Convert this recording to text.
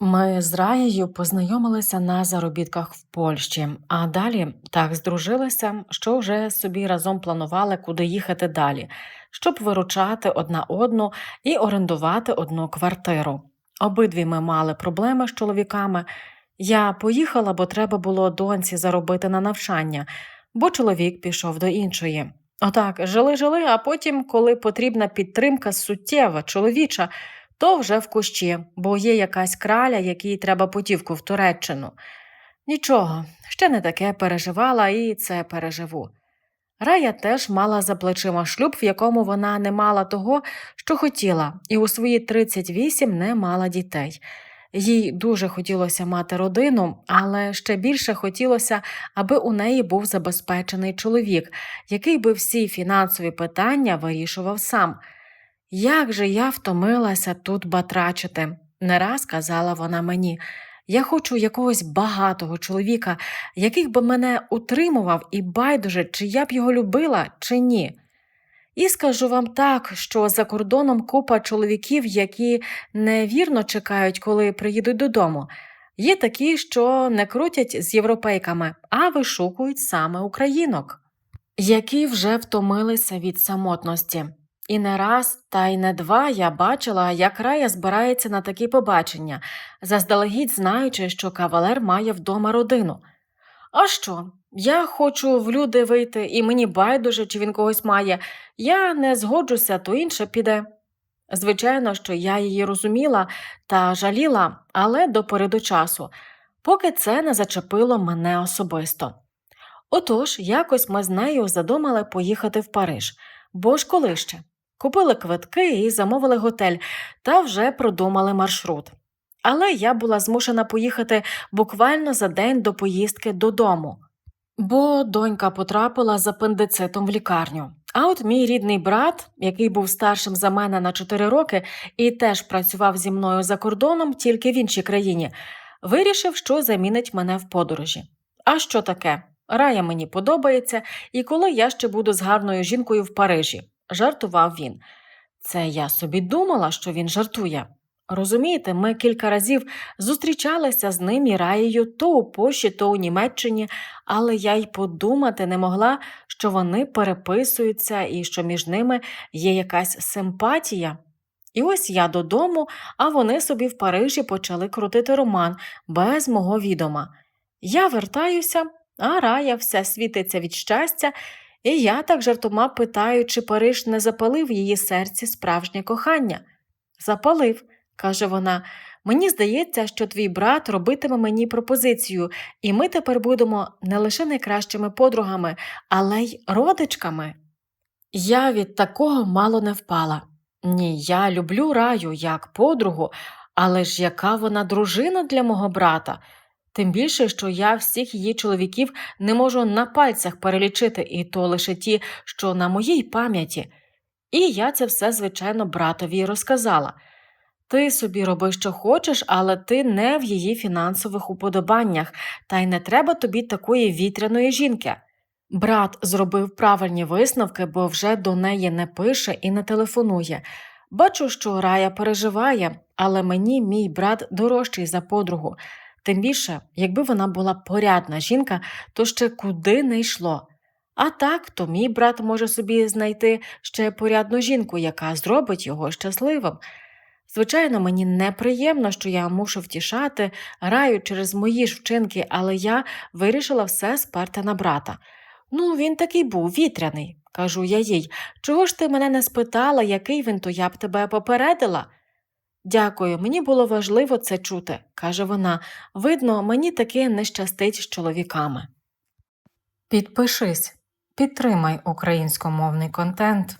Ми з Раєю познайомилися на заробітках в Польщі, а далі так здружилися, що вже собі разом планували, куди їхати далі, щоб виручати одна одну і орендувати одну квартиру. Обидві ми мали проблеми з чоловіками. Я поїхала, бо треба було доньці заробити на навчання, бо чоловік пішов до іншої. Отак, жили-жили, а потім, коли потрібна підтримка суттєва, чоловіча, то вже в кущі, бо є якась краля, якій треба путівку в Туреччину. Нічого, ще не таке переживала і це переживу. Рая теж мала за плечима шлюб, в якому вона не мала того, що хотіла, і у свої 38 не мала дітей. Їй дуже хотілося мати родину, але ще більше хотілося, аби у неї був забезпечений чоловік, який би всі фінансові питання вирішував сам. Як же я втомилася тут батрачити, не раз казала вона мені. Я хочу якогось багатого чоловіка, який би мене утримував і байдуже, чи я б його любила, чи ні. І скажу вам так, що за кордоном купа чоловіків, які невірно чекають, коли приїдуть додому. Є такі, що не крутять з європейками, а вишукують саме українок, які вже втомилися від самотності. І не раз, та й не два я бачила, як Рая збирається на такі побачення, заздалегідь знаючи, що кавалер має вдома родину. А що? Я хочу в люди вийти, і мені байдуже, чи він когось має. Я не згоджуся, то інше піде. Звичайно, що я її розуміла та жаліла, але до пори до часу, поки це не зачепило мене особисто. Отож, якось ми з нею задумали поїхати в Париж, бо ж коли ще? Купили квитки і замовили готель, та вже продумали маршрут. Але я була змушена поїхати буквально за день до поїздки додому, бо донька потрапила з апендицитом в лікарню. А от мій рідний брат, який був старшим за мене на 4 роки і теж працював зі мною за кордоном, тільки в іншій країні, вирішив, що замінить мене в подорожі. А що таке? Рая мені подобається, і коли я ще буду з гарною жінкою в Парижі, жартував він. Це я собі думала, що він жартує. Розумієте, ми кілька разів зустрічалися з ним і раєю то у Польщі, то у Німеччині, але я й подумати не могла, що вони переписуються і що між ними є якась симпатія. І ось я додому, а вони собі в Парижі почали крутити роман без мого відома. Я вертаюся, а рая вся світиться від щастя, і я так жартома питаю, чи Париж не запалив її серці справжнє кохання. Запалив, каже вона. Мені здається, що твій брат робитиме мені пропозицію, і ми тепер будемо не лише найкращими подругами, але й родичками. Я від такого мало не впала. Ні, я люблю раю як подругу, але ж яка вона дружина для мого брата? Тим більше, що я всіх її чоловіків не можу на пальцях перелічити, і то лише ті, що на моїй пам'яті. І я це все, звичайно, братові розказала. Ти собі роби, що хочеш, але ти не в її фінансових уподобаннях, та й не треба тобі такої вітряної жінки. Брат зробив правильні висновки, бо вже до неї не пише і не телефонує. Бачу, що Рая переживає, але мені мій брат дорожчий за подругу. Тим більше, якби вона була порядна жінка, то ще куди не йшло. А так, то мій брат може собі знайти ще порядну жінку, яка зробить його щасливим. Звичайно, мені неприємно, що я мушу втішати, раю через мої ж вчинки, але я вирішила все сперти на брата. Ну, він такий був вітряний, кажу я їй. Чого ж ти мене не спитала, який він, то я б тебе попередила? Дякую, мені було важливо це чути, каже вона. Видно, мені таки не щастить з чоловіками. Підпишись, підтримай українськомовний контент.